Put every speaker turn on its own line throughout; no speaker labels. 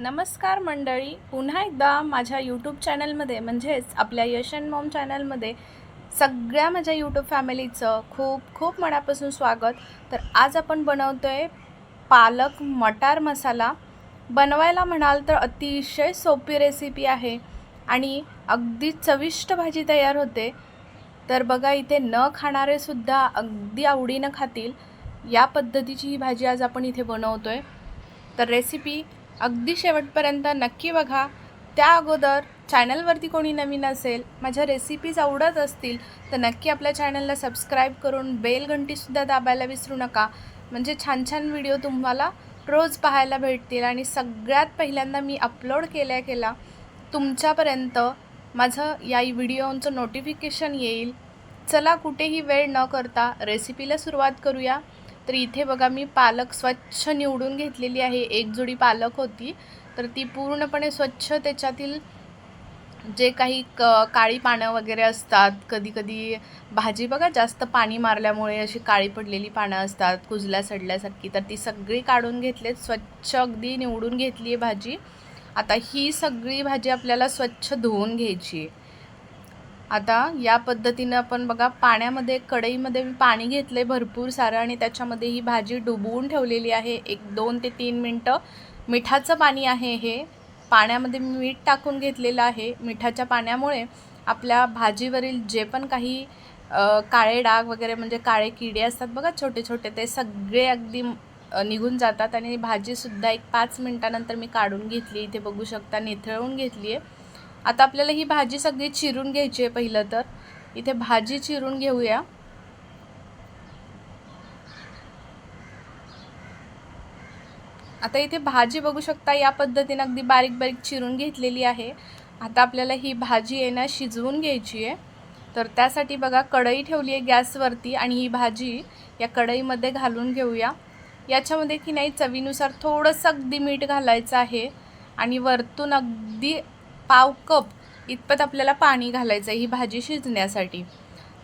नमस्कार मंडळी. पुन्हा एकदा माझ्या यूट्यूब चॅनलमध्ये म्हणजेच आपल्या यश अँड मॉम चॅनलमध्ये सगळ्या माझ्या यूट्यूब फॅमिलीचं खूप खूप मनापासून स्वागत. तर आज आपण बनवतो आहे पालक मटार मसाला. बनवायला म्हणाल तर अतिशय सोपी रेसिपी आहे आणि अगदी चविष्ट भाजी तयार होते. तर बघा इथे न खाणारेसुद्धा अगदी आवडीनं खातील. या पद्धतीची ही भाजी आज आपण इथे बनवतो आहे तर रेसिपी अगदी शेवटपर्यंत नक्की बघा. त्या अगोदर चॅनलवरती कोणी नवीन असेल माझ्या रेसिपीज आवडत असतील तर नक्की आपल्या चॅनलला सबस्क्राईब करून बेल घंटीसुद्धा दाबायला विसरू नका. म्हणजे छान छान व्हिडिओ तुम्हाला रोज पाहायला भेटतील आणि सगळ्यात पहिल्यांदा मी अपलोड केल्या केला तुमच्यापर्यंत माझं या व्हिडिओंचं नोटिफिकेशन येईल. चला कुठेही वेळ न करता रेसिपीला सुरुवात करूया. तर इथे बघा मी पालक स्वच्छ निवडून घेतलेली आहे. एक जोडी पालक होती. तर ती पूर्णपणे स्वच्छ त्याच्यातील जे काही क काळी पानं वगैरे असतात कधी कधी भाजी बघा जास्त पाणी मारल्यामुळे अशी काळी पडलेली पानं असतात कुजल्या सडल्यासारखी. तर ती सगळी काढून घेतलेत. स्वच्छ अगदी निवडून घेतली आहे भाजी. आता ही सगळी भाजी आपल्याला स्वच्छ धुवून घ्यायची आहे. आता या पद्धतीनं आपण बघा पाण्यामध्ये कढईमध्ये मी पाणी घेतलं आहे भरपूर सारं आणि त्याच्यामध्ये ही भाजी डुबवून ठेवलेली आहे. एक दोन ते तीन मिनटं. मिठाचं पाणी आहे हे. पाण्यामध्ये मी मीठ टाकून घेतलेलं आहे. मिठाच्या पाण्यामुळे आपल्या भाजीवरील जे पण काही काळे डाग वगैरे म्हणजे काळे किडे असतात बघा छोटे छोटे ते सगळे अगदी निघून जातात आणि भाजीसुद्धा एक पाच मिनटानंतर मी काढून घेतली. इथे बघू शकता निथळवून घेतली आहे आता आपल्याला ही भाजी सगळी चिरून घ्यायची आहे पहिलं तर. इथे भाजी चिरून घेऊया. आता इथे भाजी बघू शकता या पद्धतीने अगदी बारीक बारीक चिरून घेतलेली आहे. आता आपल्याला ही भाजी आहे ना शिजवून घ्यायची आहे. तर त्यासाठी बघा कढई ठेवली आहे गॅसवरती आणि ही भाजी या कढईमध्ये घालून घेऊया. याच्यामध्ये की नाही चवीनुसार थोडंसं अगदी मीठ घालायचं आहे आणि वरतून अगदी पाव कप इतपत आपल्याला पाणी घालायचं आहे ही भाजी शिजण्यासाठी.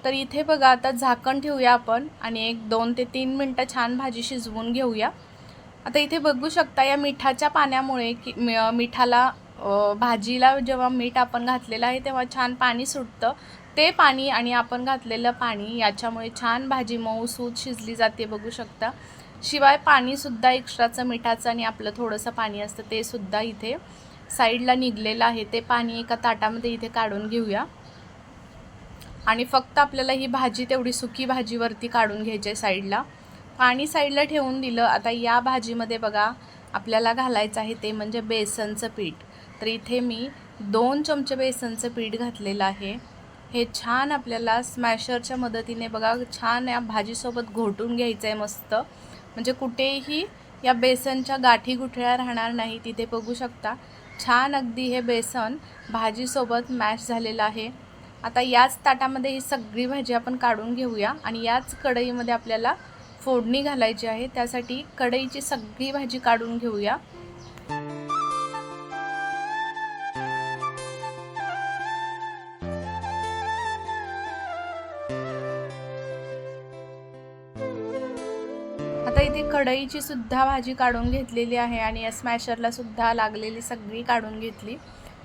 तर इथे बघा आता झाकण ठेवूया आपण आणि एक दोन ते तीन मिनटं छान भाजी शिजवून घेऊया. आता इथे बघू शकता या मिठाच्या पाण्यामुळे की मिठाला भाजीला जेव्हा मीठ आपण घातलेलं आहे तेव्हा छान पाणी सुटतं. ते पाणी आणि आपण घातलेलं पाणी याच्यामुळे छान भाजी मऊसूद शिजली जाते बघू शकता. शिवाय पाणीसुद्धा एक्स्ट्राचं मिठाचं आणि आपलं थोडंसं पाणी असतं ते सुद्धा इथे. साईडला निघलेलं आहे ते पाणी एका ताटामध्ये इथे काढून घेऊया. आणि फक्त आपल्याला ही भाजी तेवढी सुकी भाजीवरती काढून घ्यायची आहे साईडला. पाणी साईडला ठेवून दिलं. आता या भाजीमध्ये बघा आपल्याला घालायचं आहे ते म्हणजे बेसनचं पीठ. तर इथे मी दोन चमचे बेसनचं पीठ घातलेलं आहे. हे छान आपल्याला स्मॅशरच्या मदतीने बघा छान या भाजीसोबत घोटून घ्यायचं आहे मस्त. म्हणजे कुठेही या बेसनच्या गाठी गुठळ्या राहणार नाही तिथे बघू शकता. छान अगदी हे बेसन भाजीसोबत मॅश झालेलं आहे. आता याच ताटामध्ये ही सगळी भाजी आपण काढून घेऊया आणि याच कढईमध्ये आपल्याला फोडणी घालायची आहे. त्यासाठी कढईची सगळी भाजी काढून घेऊया. आता इथे कढईची सुद्धा भाजी काढून घेतलेली आहे आणि या स्मॅशरला सुद्धा लागलेली सगळी काढून घेतली.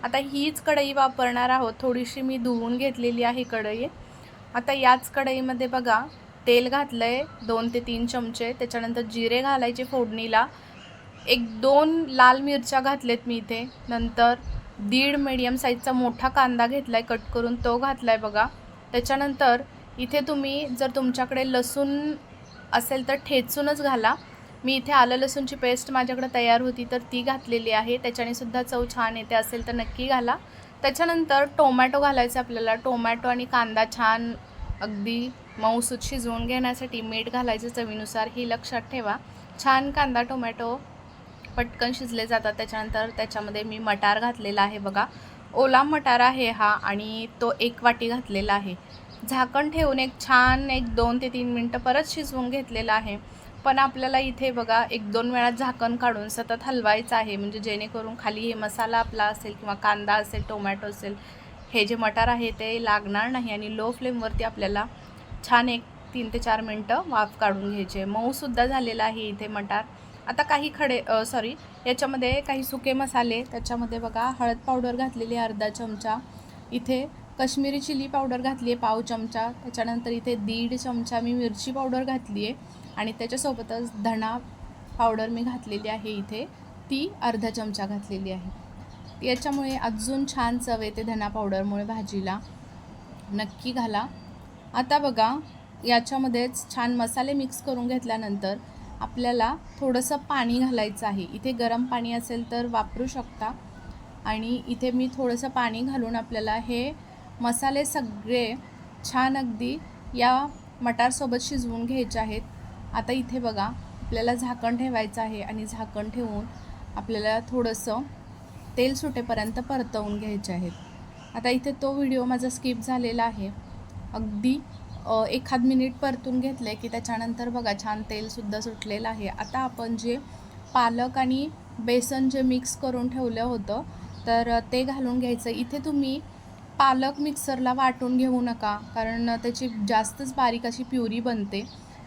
आता हीच कढई वापरणार आहोत. थोडीशी मी धुवून घेतलेली आहे कढई. आता याच कढईमध्ये बघा तेल घातलं आहे दोन ते तीन चमचे. त्याच्यानंतर जिरे घालायचे फोडणीला. एक दोन लाल मिरच्या घातलेत मी इथे. नंतर दीड मीडियम साईजचा मोठा कांदा घेतला आहे कट करून तो घातला आहे बघा. त्याच्यानंतर इथे तुम्ही जर तुमच्याकडे लसूण असेल तर ठेचूनच घाला. मी इथे आलं लसूणची पेस्ट माझ्याकडे तयार होती तर ती घातलेली आहे. त्याच्याने सुद्धा चव छान येते असेल तर नक्की घाला. त्याच्यानंतर टोमॅटो घालायचं आपल्याला. टोमॅटो आणि कांदा छान अगदी मऊसूत शिजवून घेण्यासाठी मीठ घालायचं चवीनुसार. ही लक्षात ठेवा. छान कांदा टोमॅटो पटकन शिजले जातात. त्याच्यानंतर त्याच्यामध्ये मी मटार घातलेला आहे बघा. ओला मटार आहे हा आणि तो एक वाटी घातलेला आहे. झाकण ठेवून एक छान एक दोन ते तीन मिनटं परत शिजवून घेतलेलं आहे. पण आपल्याला इथे बघा एक दोन वेळा झाकण काढून सतत हलवायचं आहे. म्हणजे जेणेकरून खाली हे मसाला आपला असेल किंवा कांदा असेल टोमॅटो असेल हे जे मटार आहे ते लागणार नाही आणि लो फ्लेमवरती आपल्याला छान एक तीन ते चार मिनटं वाफ काढून घ्यायचे मऊसुद्धा झालेला आहे इथे मटार. आता काही खडे सॉरी याच्यामध्ये काही सुके मसाले त्याच्यामध्ये बघा हळद पावडर घातलेली अर्धा चमचा. इथे कश्मीरी चिली पावडर घातली आहे पाव चमचा. त्याच्यानंतर इथे दीड चमचा मी मिरची पावडर घातली आहे आणि त्याच्यासोबतच धणा पावडर मी घातलेली आहे इथे. ती अर्धा चमचा घातलेली आहे. याच्यामुळे अजून छान चव येते धना पावडरमुळे भाजीला. नक्की घाला. आता बघा याच्यामध्येच छान मसाले मिक्स करून घेतल्यानंतर आपल्याला थोडंसं पाणी घालायचं आहे. इथे गरम पाणी असेल तर वापरू शकता. आणि इथे मी थोडंसं पाणी घालून आपल्याला हे मसाले सगळे छान अगदी या मटारसोबत शिजवून घ्यायचे आहेत. आता इथे बघा आपल्याला झाकण ठेवायचं आहे आणि झाकण ठेवून आपल्याला थोडंसं तेल सुटेपर्यंत परतवून घ्यायचे आहेत. आता इथे तो व्हिडिओ माझा स्किप झालेला आहे. अगदी एखाद मिनिट परतून घेतले की त्याच्यानंतर बघा छान तेलसुद्धा सुटलेलं आहे. आता आपण जे पालक आणि बेसन जे मिक्स करून ठेवलं होतं तर ते घालून घ्यायचं. इथे तुम्ही पालक मिक्सरला वाटून घेऊ नका कारण त्याची जास्तच बारीक अशी प्युरी बनते.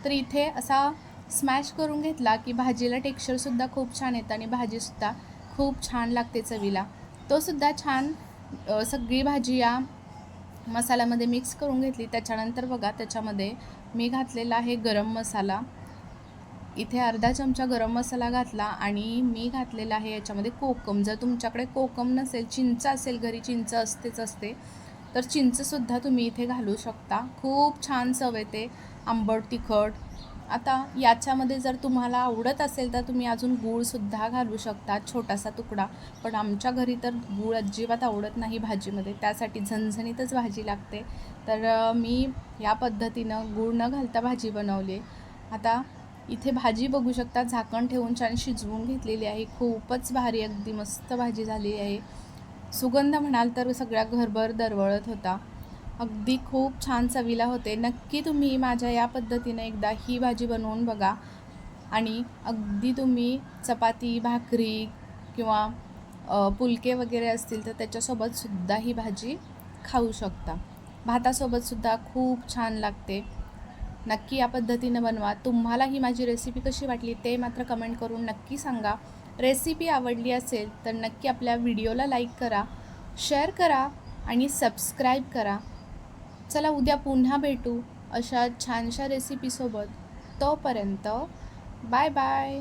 तर इथे असा स्मॅश करून घेतला की भाजीला टेक्स्चरसुद्धा खूप छान येतं आणि भाजीसुद्धा खूप छान लागते चवीला. तोसुद्धा छान सगळी भाजी या मसाल्यामध्ये मिक्स करून घेतली. त्याच्यानंतर बघा त्याच्यामध्ये मी घातलेला आहे गरम मसाला. इथे अर्धा चमचा गरम मसाला घातला आणि मी घातलेला आहे याच्यामध्ये कोकम. जर तुमच्याकडे कोकम नसेल चिंच असेल घरी चिंच असतेच असते तर चिंचसुद्धा तुम्ही इथे घालू शकता. खूप छान चव येते आंबट तिखट. आता याच्यामध्ये जर तुम्हाला आवडत असेल तर तुम्ही अजून गूळसुद्धा घालू शकता छोटासा तुकडा. पण आमच्या घरी तर गूळ अजिबात आवडत नाही भाजीमध्ये त्यासाठी झणझणीतच भाजी लागते. तर मी या पद्धतीनं गूळ न घालता भाजी बनवली आता इथे भाजी बघू शकता झाकण ठेवून छान शिजवून घेतलेली आहे. खूपच भारी अगदी मस्त भाजी झाली आहे. सुगंध म्हणाल तर सगळ्या घरभर दरवळत होता. अगदी खूप छान चवीला होते. नक्की तुम्ही माझ्या या पद्धतीने एकदा ही भाजी बनवून बघा. आणि अगदी तुम्ही चपाती भाकरी किंवा पुलके वगैरे असतील तर त्याच्यासोबत सुद्धा ही भाजी खाऊ शकता. भातासोबतसुद्धा खूप छान लागते. नक्की या पद्धतीनं बनवा. तुम्हाला ही माझी रेसिपी कशी वाटली ते मात्र कमेंट करून नक्की सांगा. रेसिपी आवडली असेल तर नक्की आपल्या व्हिडिओला लाईक करा शेअर करा आणि सबस्क्राईब करा. चला उद्या पुन्हा भेटू अशा छानशा रेसिपीसोबत तोपर्यंत बाय बाय